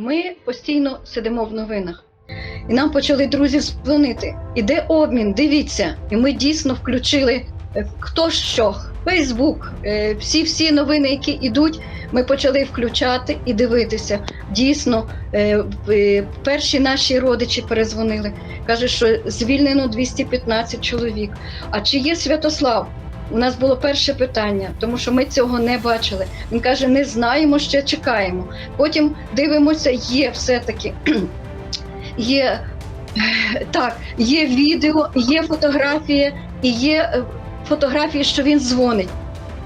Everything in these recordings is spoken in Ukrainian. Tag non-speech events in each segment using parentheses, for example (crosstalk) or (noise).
Ми постійно сидимо в новинах. І нам почали друзі дзвонити. Іде обмін, дивіться. І ми дійсно включили е, хто що, Фейсбук, е, всі всі новини, які йдуть, ми почали включати і дивитися. Дійсно, е, перші наші родичі перезвонили. Каже, що звільнено 215 чоловік. А чи є Святослав? У нас було перше питання, тому що ми цього не бачили. Він каже: не знаємо, ще чекаємо. Потім дивимося, є все-таки. (clears throat) Є (clears throat) так, є відео, є фотографії, і є е, фотографії, що він дзвонить.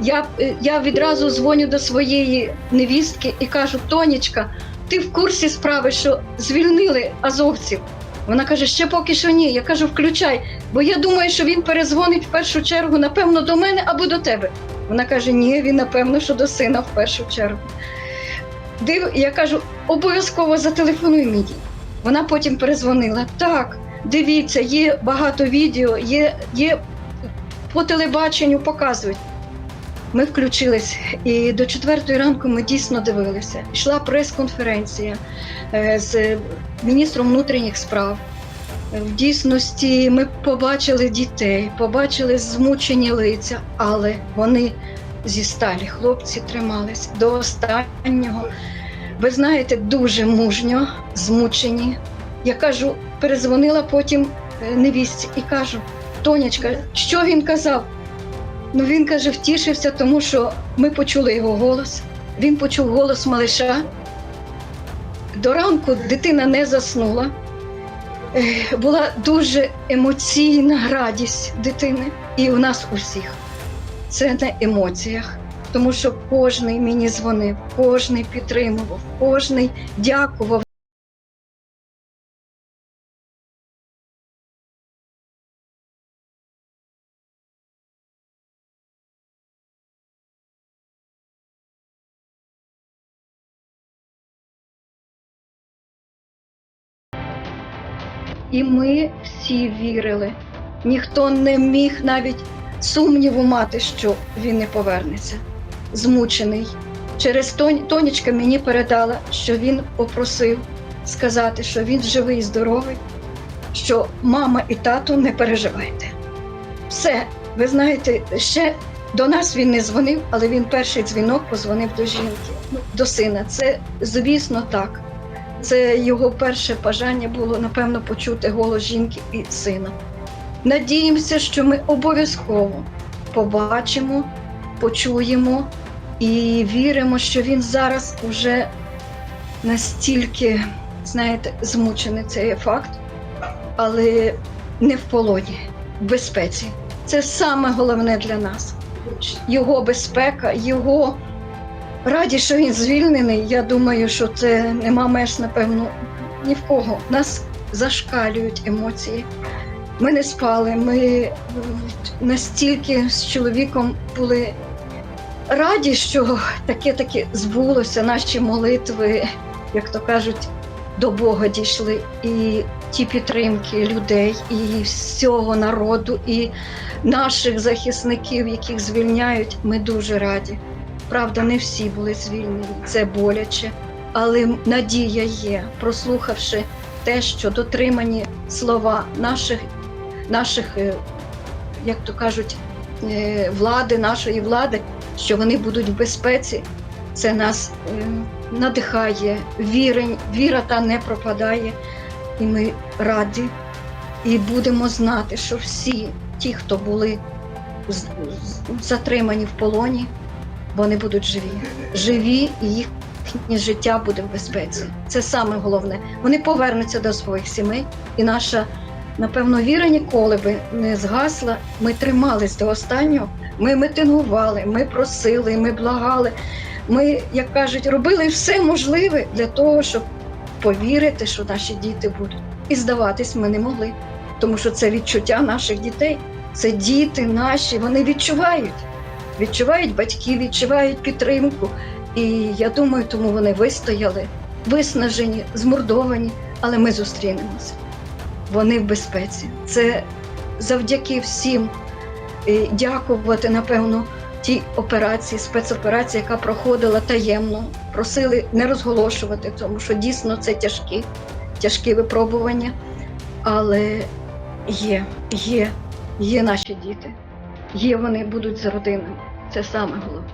Я, е, я відразу дзвоню до своєї невістки і кажу: Тонічка, ти в курсі справи, що звільнили азовців? Вона каже, ще поки що ні. Я кажу, включай, бо я думаю, що він перезвонить в першу чергу, напевно, до мене або до тебе. Вона каже: Ні, він напевно, що до сина в першу чергу. Див, я кажу, обов'язково зателефонуй мені. Вона потім перезвонила. Так, дивіться, є багато відео, є, є по телебаченню показують. Ми включились, і до четвертої ранку ми дійсно дивилися. Йшла прес-конференція е, з міністром внутрішніх справ. Е, В дійсності ми побачили дітей, побачили змучені лиця, але вони зі сталі. Хлопці тримались до останнього. Ви знаєте, дуже мужньо, змучені. Я кажу, перезвонила потім е, невістці і кажу: Тонячка, що він казав? Ну він каже, втішився, тому що ми почули його голос. Він почув голос малиша. До ранку дитина не заснула. Була дуже емоційна радість дитини, і у нас усіх. Це на емоціях, тому що кожний мені дзвонив, кожний підтримував, кожний дякував. І ми всі вірили. Ніхто не міг навіть сумніву мати, що він не повернеться. Змучений. Через Тонь, Тонечка мені передала, що він попросив сказати, що він живий і здоровий, що мама і тато не переживайте. Все, ви знаєте, ще до нас він не дзвонив, але він перший дзвінок позвонив до жінки, ну, до сина. Це, звісно, так. Це його перше бажання було, напевно, почути голос жінки і сина. Надіємося, що ми обов'язково побачимо, почуємо і віримо, що він зараз уже настільки, знаєте, змучений це є факт, але не в полоні, в безпеці. Це саме головне для нас. Його безпека, його радість, що він звільнений. Я думаю, що це нема меж, напевно, ні в кого. Нас зашкалюють емоції. Ми не спали, ми настільки з чоловіком були раді, що таке таке збулося, наші молитви, як то кажуть, до Бога дійшли. І ті підтримки людей, і всього народу, і наших захисників, яких звільняють, ми дуже раді. Правда, не всі були звільнені, це боляче, але надія є, прослухавши те, що дотримані слова наших, наших е, як то кажуть, е, влади, нашої влади, що вони будуть в безпеці. Це нас е, надихає, вірень, віра та не пропадає, і ми раді. І будемо знати, що всі ті, хто були затримані в полоні, вони будуть живі. Живі і їхнє життя буде в безпеці. Це саме головне. Вони повернуться до своїх сімей, і наша, напевно, віра ніколи би не згасла. Ми тримались до останнього. Ми митингували, ми просили, ми благали. Ми, як кажуть, робили все можливе для того, щоб повірити, що наші діти будуть. І здаватись ми не могли, тому що це відчуття наших дітей. Це діти наші, вони відчувають відчувають батьки, відчувають підтримку. І я думаю, тому вони вистояли, виснажені, змордовані, але ми зустрінемося. Вони в безпеці. Це завдяки всім. І дякувати, напевно, тій операції, спецоперації, яка проходила таємно. Просили не розголошувати, тому що дійсно це тяжкі, тяжкі випробування. Але є, є, є наші діти, є вони будуть з родинами. Це саме головне.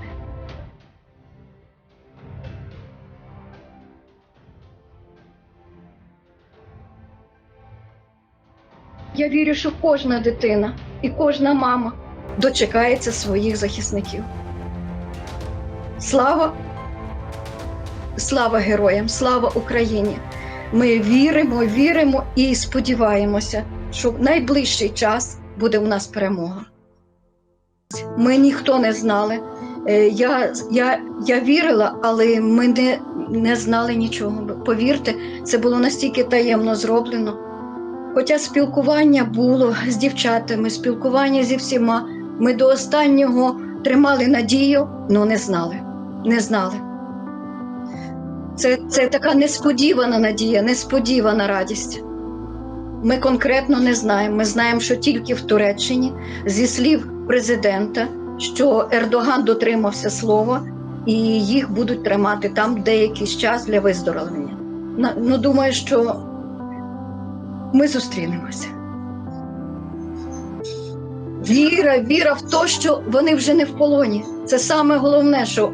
Я вірю, що кожна дитина і кожна мама дочекається своїх захисників. Слава! Слава героям, слава Україні! Ми віримо, віримо і сподіваємося, що в найближчий час буде у нас перемога. Ми ніхто не знали. Е, Я, я, я вірила, але ми не, не знали нічого. Повірте, це було настільки таємно зроблено. Хоча спілкування було з дівчатами, спілкування зі всіма, ми до останнього тримали надію, але не знали. Не знали. Це, це така несподівана надія, несподівана радість. Ми конкретно не знаємо. Ми знаємо, що тільки в Туреччині, зі слів президента, що Ердоган дотримався слова, і їх будуть тримати там деякий час для виздоровлення. Ну, думаю, що ми зустрінемося. Віра, віра в те, що вони вже не в полоні. Це саме головне, що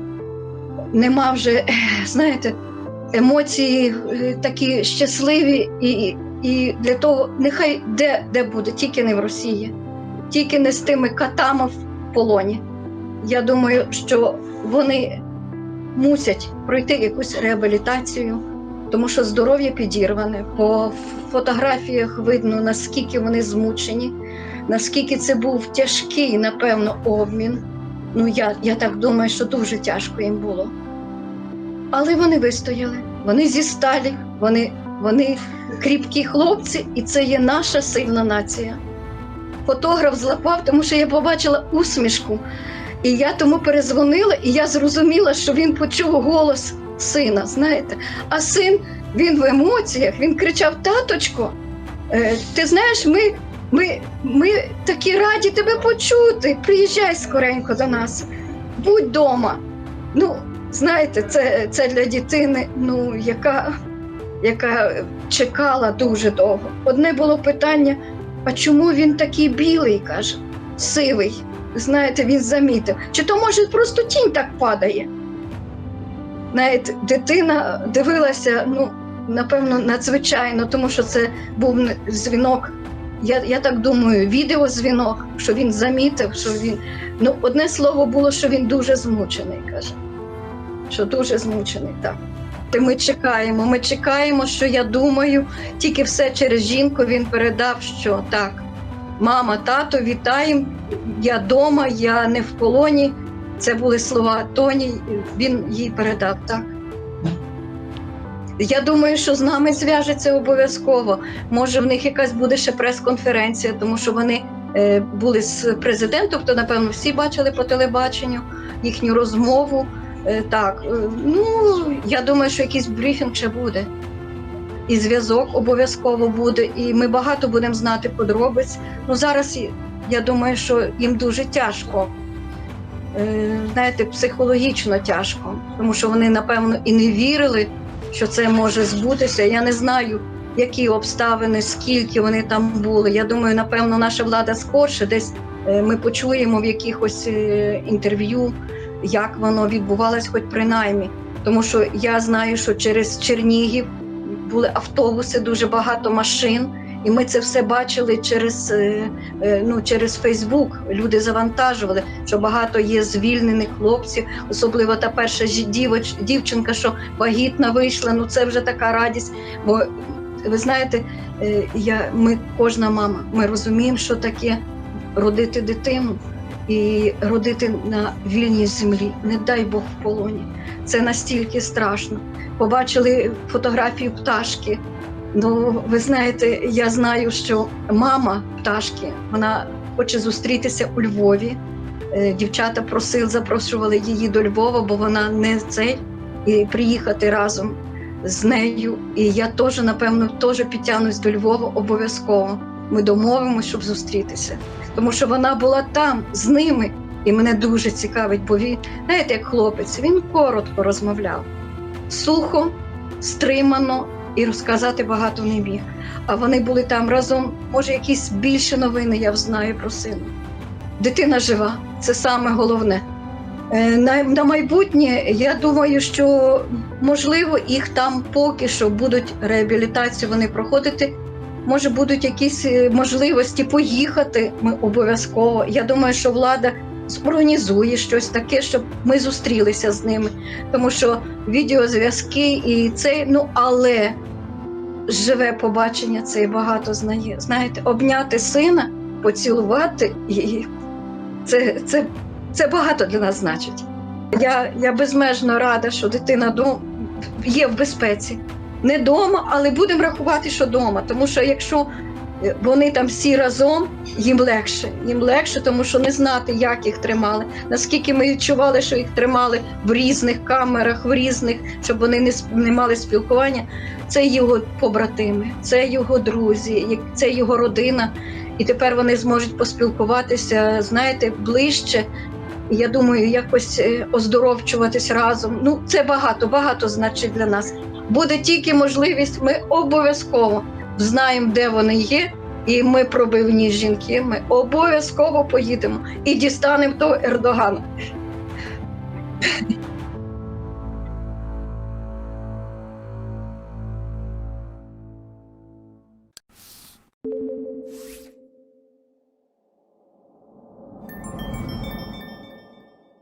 нема вже, знаєте, емоції е, такі щасливі, і, і для того нехай де, де буде, тільки не в Росії, тільки не з тими катами в полоні. Я думаю, що вони мусять пройти якусь реабілітацію, тому що здоров'я підірване. По фотографіях видно, наскільки вони змучені, наскільки це був тяжкий, напевно, обмін. Ну, я, я так думаю, що дуже тяжко їм було. Але вони вистояли, вони зі сталі, вони, вони кріпкі хлопці, і це є наша сильна нація. Фотограф злапав, тому що я побачила усмішку. І я тому перезвонила, і я зрозуміла, що він почув голос сина. Знаєте, а син він в емоціях, він кричав: Таточко, е, ти знаєш, ми, ми, ми такі раді тебе почути. Приїжджай скоренько до нас, будь вдома. Ну, знаєте, це, це для дитини, ну, яка, яка чекала дуже довго. Одне було питання: а чому він такий білий? каже, сивий. Знаєте, він замітив. Чи то може просто тінь так падає? Знаєте, дитина дивилася, ну, напевно, надзвичайно, тому що це був дзвінок. Я, я так думаю, відеозвінок, що він замітив, що він. Ну, одне слово було, що він дуже змучений, каже. Що дуже змучений, так. Та Ми чекаємо, ми чекаємо, що я думаю, тільки все через жінку він передав, що так, мама, тато, вітаємо, я вдома, я не в полоні. Це були слова Тоні, він їй передав так. Я думаю, що з нами зв'яжеться обов'язково. Може, в них якась буде ще прес-конференція, тому що вони е, були з президентом, то напевно всі бачили по телебаченню їхню розмову. Е, так, е, ну я думаю, що якийсь брифінг ще буде. І зв'язок обов'язково буде, і ми багато будемо знати подробиць. Ну зараз я думаю, що їм дуже тяжко. Е, Знаєте, психологічно тяжко, тому що вони, напевно, і не вірили, що це може збутися. Я не знаю, які обставини, скільки вони там були. Я думаю, напевно, наша влада скорше десь ми почуємо в якихось інтерв'ю, як воно відбувалось, хоч принаймні. Тому що я знаю, що через Чернігів були автобуси, дуже багато машин. І ми це все бачили через, е, е, ну, через Фейсбук. Люди завантажували, що багато є звільнених хлопців, особливо та перша дівоч, дівчинка, що вагітна вийшла. Ну це вже така радість. Бо ви знаєте, е, я, ми, кожна мама, ми розуміємо, що таке родити дитину і родити на вільній землі. Не дай Бог в полоні. Це настільки страшно. Побачили фотографію пташки. Ну, ви знаєте, я знаю, що мама пташки вона хоче зустрітися у Львові. Е, Дівчата просили, запрошували її до Львова, бо вона не цей, і приїхати разом з нею. І я теж, напевно, теж підтягнусь до Львова обов'язково. Ми домовимося, щоб зустрітися. Тому що вона була там з ними, І мене дуже цікавить, бо він, знаєте, як хлопець, він коротко розмовляв, сухо, стримано і розказати багато не міг. А вони були там разом, може, якісь більше новини я знаю про сина. Дитина жива, це саме головне. Е, На, на майбутнє я думаю, що можливо їх там поки що будуть реабілітацію вони проходити. Може, будуть якісь е, можливості поїхати. Ми обов'язково. Я думаю, що влада зорганізує щось таке, щоб ми зустрілися з ними. Тому що відеозв'язки і це, ну але живе побачення це і багато знає. Знаєте, обняти сина, поцілувати і це, це, це багато для нас значить. Я, я безмежно рада, що дитина дом, є в безпеці. Не вдома, але будемо рахувати, що вдома. Тому що якщо е, вони там всі разом, їм легше. Їм легше, тому що не знати, як їх тримали. Наскільки ми відчували, що їх тримали в різних камерах, в різних, щоб вони не, не мали спілкування. Це його побратими, це його друзі, це його родина. І тепер вони зможуть поспілкуватися, знаєте, ближче. Я думаю, якось е, оздоровчуватись разом. Ну, це багато, багато значить для нас. Буде тільки можливість, ми обов'язково знаємо, де вони є, і ми пробивні жінки. Ми обов'язково поїдемо і дістанемо того Ердогана.